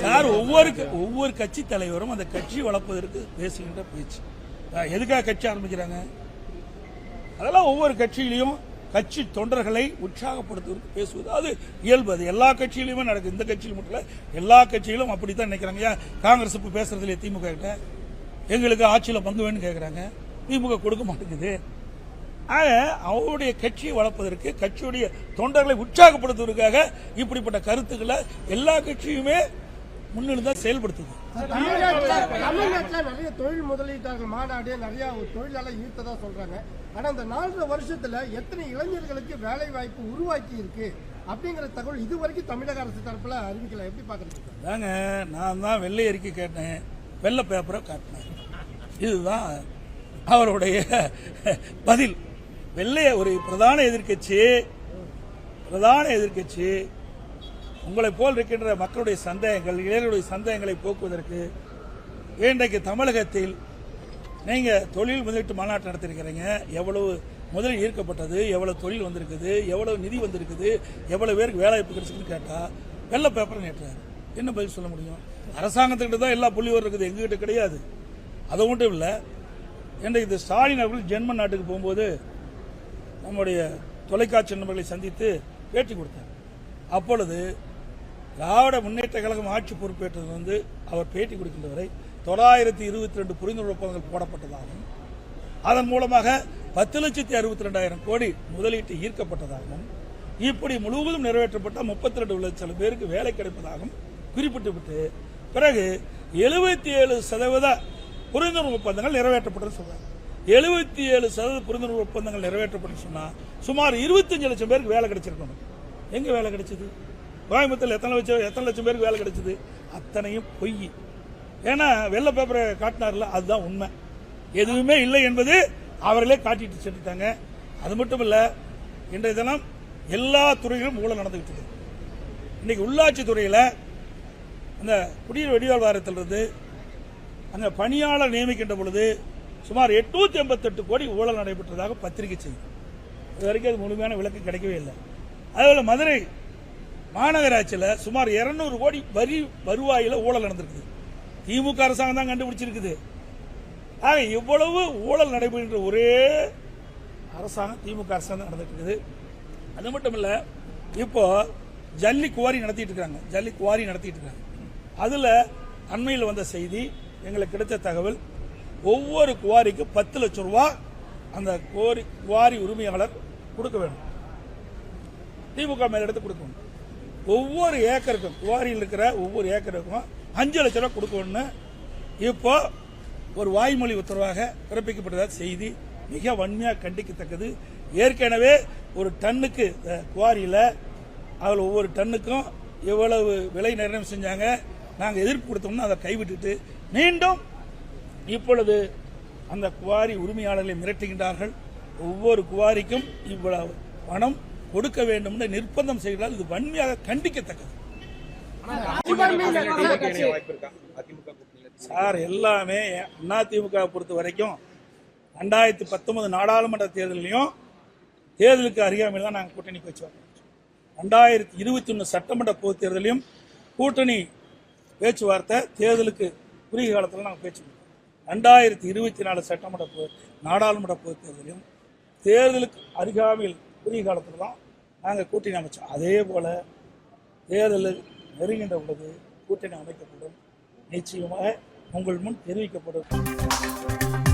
Sir ஒவ்வொரு ஒவ்வொரு கட்சி தலைவரும் அந்த கட்சி வளர்ப்பதற்கு பேசுகின்ற பேச்சு. எதுக்காக கட்சி ஆரம்பிக்கிறாங்க? அதெல்லாம் ஒவ்வொரு கட்சியிலையும் கட்சி தொண்டர்களை உற்சாகப்படுத்துவதற்கு பேசுவது. அது இயல்பு. அது எல்லா கட்சியிலுமே நடக்குது. இந்த கட்சியில் மட்டும் இல்ல எல்லா கட்சியிலும் அப்படித்தான் நினைக்கிறாங்க. ஏன்? காங்கிரஸ் இப்ப பேசுறது இல்லையா திமுக கிட்ட. எங்களுக்கு ஆட்சியில் பங்கு வேணும்னு கேட்கறாங்க திமுக கொடுக்க மாட்டேங்குது. ஆக அவருடைய கட்சியை வளர்ப்பதற்கு கட்சியுடைய தொண்டர்களை உற்சாகப்படுத்துவதற்காக இப்படிப்பட்ட கருத்துக்களை எல்லா கட்சியுமே முன்னிருந்து செயல்படுத்துது. தமிழ்நாட்டுல நிறைய தொழில் முதலீட்டாளர்கள் மாநாடு நிறைய தொழிலாளர் ஈர்த்ததா சொல்றாங்க. ஆனா இந்த நாலரை வருஷத்துல எத்தனை இளைஞர்களுக்கு வேலை வாய்ப்பு உருவாக்கி இருக்கு அப்படிங்கிற தகவல் இது வரைக்கும் தமிழக அரசு தரப்புல அறிவிக்கல. எப்படி பாக்குறீங்க தாங்க நான் தான் வெள்ளை அறிக்கை கேட்டேன். வெள்ளை பேப்பரை காட்டினேன். இதுதான் அவருடைய பதில். வெள்ளை ஒரு பிரதான எதிர்க்கட்சி பிரதான எதிர்க்கட்சி உங்களை போல் இருக்கின்ற மக்களுடைய சந்தேகங்கள் இளைஞருடைய சந்தேகங்களை போக்குவதற்கு இன்றைக்கு தமிழகத்தில் நீங்க தொழில் முதலீட்டு மாநாட்டு நடத்திருக்கிறீங்க. எவ்வளவு முதலில் ஈர்க்கப்பட்டது எவ்வளவு தொழில் வந்திருக்குது எவ்வளவு நிதி வந்திருக்குது எவ்வளவு பேருக்கு வேலை வாய்ப்பு கிடைச்சிருக்குன்னு கேட்டா வெள்ளை பேப்பர் நேற்றாரு என்ன பதில் சொல்ல முடியும்? அரசாங்கத்துக்கிட்ட தான் எல்லா புள்ளிவரம் இருக்குது எங்ககிட்ட கிடையாது. அது மட்டும் இல்லை இன்றைக்கு இந்த ஸ்டாலின் அவர்கள் ஜென்மன் நாட்டுக்கு போகும்போது நம்முடைய தொலைக்காட்சி நண்பர்களை சந்தித்து பேட்டி கொடுத்தார். அப்பொழுது திராவிட முன்னேற்ற கழகம் ஆட்சி பொறுப்பேற்றது வந்து அவர் பேட்டி கொடுக்கின்ற வரை தொள்ளாயிரத்தி இருபத்தி ரெண்டு புரிந்துணர்வு ஒப்பந்தங்கள் போடப்பட்டதாகவும் அதன் மூலமாக பத்து லட்சத்தி அறுபத்தி ரெண்டாயிரம் கோடி முதலீட்டு ஈர்க்கப்பட்டதாகவும் இப்படி முழுவதும் நிறைவேற்றப்பட்ட முப்பத்தி ரெண்டு லட்சம் பேருக்கு வேலை கிடைப்பதாகவும் குறிப்பிட்டுவிட்டு பிறகு எழுபத்தி ஏழு சதவீத புரிந்துணர்வு ஒப்பந்தங்கள் நிறைவேற்றப்பட்டது சொல்றாங்க எழுபத்தி ஏழு சதவீத புரிந்துணர்வு ஒப்பந்தங்கள் நிறைவேற்றப்பட்டு சொன்னால் சுமார் இருபத்தஞ்சு லட்சம் பேருக்கு வேலை கிடைச்சிருக்கணும். எங்கே வேலை கிடைச்சது? கோயம்புத்தூர் எத்தனை லட்சம் எத்தனை லட்சம் பேருக்கு வேலை கிடைச்சது? அத்தனையும் பொய். ஏன்னா வெள்ளை பேப்பரை காட்டினார்ல அதுதான் உண்மை. எதுவுமே இல்லை என்பது அவர்களே காட்டிட்டு சென்றுட்டாங்க. அது மட்டும் இல்லை இன்றைய தினம் எல்லா துறையிலும் ஊழல் நடந்துகிட்டு இருக்கு. இன்னைக்கு உள்ளாட்சி துறையில் அந்த குடியிரு வடிவால் வாரத்திலிருந்து அந்த பணியாளர் நியமிக்கின்ற பொழுது சுமார் எட்நூத்தி எண்பத்தெட்டு கோடி ஊழல் நடைபெற்றதாக பத்திரிகை செய்தி. இது வரைக்கும் அது முழுமையான விளக்கு கிடைக்கவே இல்லை. அதேபோல மதுரை மாநகராட்சியில் சுமார் 200 கோடி வரி வருவாயில் ஊழல் நடந்திருக்குது. திமுக அரசாங்கம் தான் கண்டுபிடிச்சிருக்குது. ஆக இவ்வளவு ஊழல் நடைபெறுகின்ற ஒரே அரசாங்கம் திமுக அரசாங்கம் தான் நடந்துட்டு இருக்குது. அது மட்டும் இல்ல இப்போ ஜல்லி குவாரி நடத்திட்டு இருக்காங்க. ஜல்லி குவாரி நடத்திட்டு இருக்காங்க. அதுல அண்மையில் வந்த செய்தி எங்களுக்கு கிடைத்த தகவல் ஒவ்வொரு குவாரிக்கு பத்து லட்சம் ரூபா அந்த குவாரி குவாரி உரிமையாளர் கொடுக்க வேண்டும். திமுக மேல எடுத்து கொடுக்கணும். ஒவ்வொரு ஏக்கருக்கும் குவாரியில் இருக்கிற ஒவ்வொரு ஏக்கருக்கும் அஞ்சு லட்சம் ரூபா கொடுக்கணும்னு இப்போ ஒரு வாய்மொழி உத்தரவாக பிறப்பிக்கப்பட்டதாக செய்தி மிக வன்மையாக கண்டிக்கத்தக்கது. ஏற்கனவே ஒரு டன்னுக்கு இந்த குவாரியில் அவள் ஒவ்வொரு டன்னுக்கும் எவ்வளவு விலை நிர்ணயம் செஞ்சாங்க நாங்கள் எதிர்ப்பு கொடுத்தோம்னா அதை கைவிட்டுட்டு மீண்டும் இப்பொழுது அந்த குவாரி உரிமையாளர்களை மிரட்டுகின்றார்கள். ஒவ்வொரு குவாரிக்கும் இவ்வளவு பணம் கொடுக்க வேண்டும் என்று நிர்பந்தம் செய்கிறார் இது வன்மையாக கண்டிக்கத்தக்கது. சார் எல்லாமே அதிமுக பொறுத்த வரைக்கும் ரெண்டாயிரத்தி பத்தொன்பது நாடாளுமன்ற தேர்தலையும் தேர்தலுக்கு அருகாமையில் தான் நாங்கள் கூட்டணி பேச்சு ரெண்டாயிரத்தி இருபத்தி ஒன்று சட்டமன்ற பொதுத் தேர்தலையும் கூட்டணி பேச்சுவார்த்தை தேர்தலுக்கு குறுகிய காலத்தில் நாங்கள் பேச்சு ரெண்டாயிரத்தி இருபத்தி நாலு சட்டமன்ற நாடாளுமன்ற பொதுத் தேர்தலையும் தேர்தலுக்கு அருகாமையில் குறுகிய காலத்தில் தான் நாங்கள் கூட்டணி அமைச்சோம். அதே போல் தேர்தல் நெருங்கின்ற பொழுது கூட்டணி அமைக்கப்படும். நிச்சயமாக உங்கள் முன் தெரிவிக்கப்படும்.